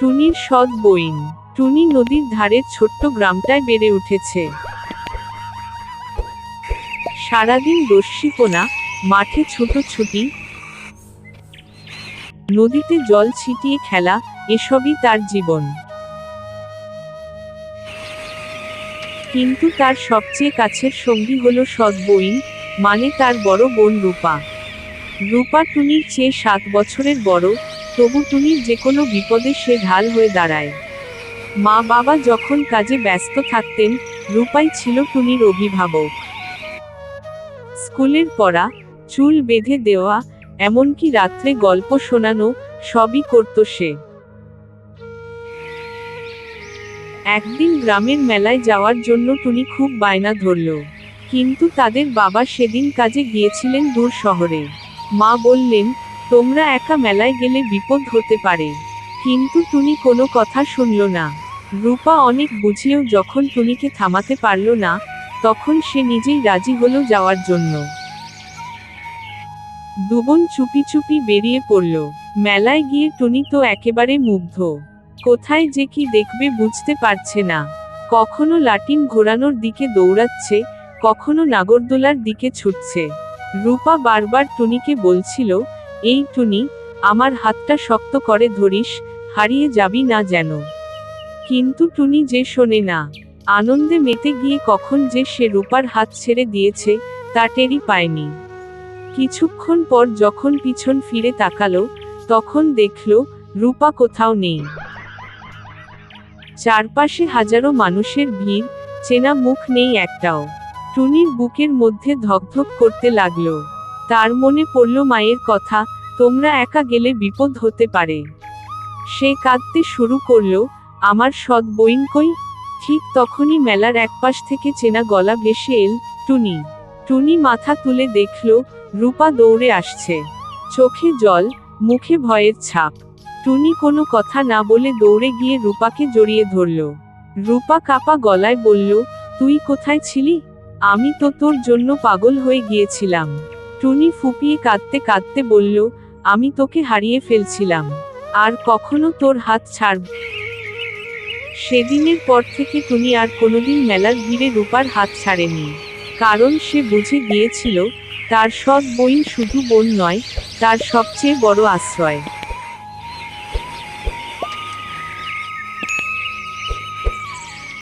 টুনির সৎ বইন। টুনি নদীর ধারের ছোট্ট গ্রামটায় বেড়ে উঠেছে। সারাদিন দস্যিপনা মাঠে ছুটোছুটি নদীতে জল ছিটিয়ে খেলা, এসবই তার জীবন। কিন্তু তার সবচেয়ে কাছের সঙ্গী হলো সৎ বইন মানে তার বড় বোন রূপা। রূপা টুনির চেয়ে সাত বছরের বড় তবু টুনির যে কোনো বিপদে সে ঢাল হয়ে দাঁড়ায়। মা বাবা যখন কাজে ব্যস্ত থাকতেন, রূপাই ছিল টুনির অভিভাবক। স্কুলের পড়া, চুল বেঁধে দেওয়া, এমনকি রাত্রে গল্প শোনানো, সবই করত সে। একদিন গ্রামের মেলায় যাওয়ার জন্য টুনি খুব বায়না ধরল। কিন্তু তাদের বাবা সেদিন কাজে গিয়েছিলেন দূর শহরে। মা বললেন তোমরা একা মেলায় গেলে বিপদ হতে পারে। কিন্তু টুনি কোনো কথা শুনল না। রূপা অনেক বুঝিয়েও যখন টুনিকে থামাতে পারল না, তখন সে নিজেই রাজি হলো যাওয়ার জন্য। দুবন চুপি চুপি বেরিয়ে পড়ল। মেলায় গিয়ে টুনি তো একেবারে মুগ্ধ। কোথায় যে কি দেখবে বুঝতে পারছে না। কখনো লাটিন ঘোরানোর দিকে দৌড়াচ্ছে, কখনো নাগরদোলার দিকে ছুটছে। রূপা বারবার টুনিকে বলছিল এই টুনি, আমার হাতটা শক্ত করে ধরিস, হারিয়ে যাবি না যেন। কিন্তু টুনি যে শোনে না, আনন্দে মেতে গিয়ে কখন যে সে রূপার হাত ছেড়ে দিয়েছে, তা টেরই পায়নি। কিছুক্ষণ পর যখন পিছন ফিরে তাকালো, তখন দেখল, রূপা কোথাও নেই। চারপাশে হাজারো মানুষের ভিড়, চেনা মুখ নেই একটাও। টুনির বুকের মধ্যে ধকধক করতে লাগল। তার মনে পড়ল মায়ের কথা, তোমরা একা গেলে বিপদ হতে পারে। সে কাঁদতে শুরু করল, আমার সৎ বইন কই? ঠিক তখনই মেলার একপাশ থেকে চেনা গলা ভেসে এল টুনি। টুনি মাথা তুলে দেখল, রূপা দৌড়ে আসছে। চোখে জল, মুখে ভয়ের ছাপ। টুনি কোনো কথা না বলে দৌড়ে গিয়ে রূপাকে জড়িয়ে ধরল। রূপা কাপা গলায় বলল, তুই কোথায় ছিলি? আমি তো তোর জন্য পাগল হয়ে গিয়েছিলাম। টুনি ফুপিয়ে কাঁদতে কাঁদতে বলল, আমি তোকে হারিয়ে ফেলছিলাম। আর কখনো তোর হাত ছাড়ব সেদিনের পর থেকে টুনি আর কোনোদিন মেলার ভিড়ে রূপার হাত ছাড়েনি। কারণ সে বুঝে গিয়েছিল, তার সৎ বই শুধু বোন নয়, তার সবচেয়ে বড় আশ্রয়।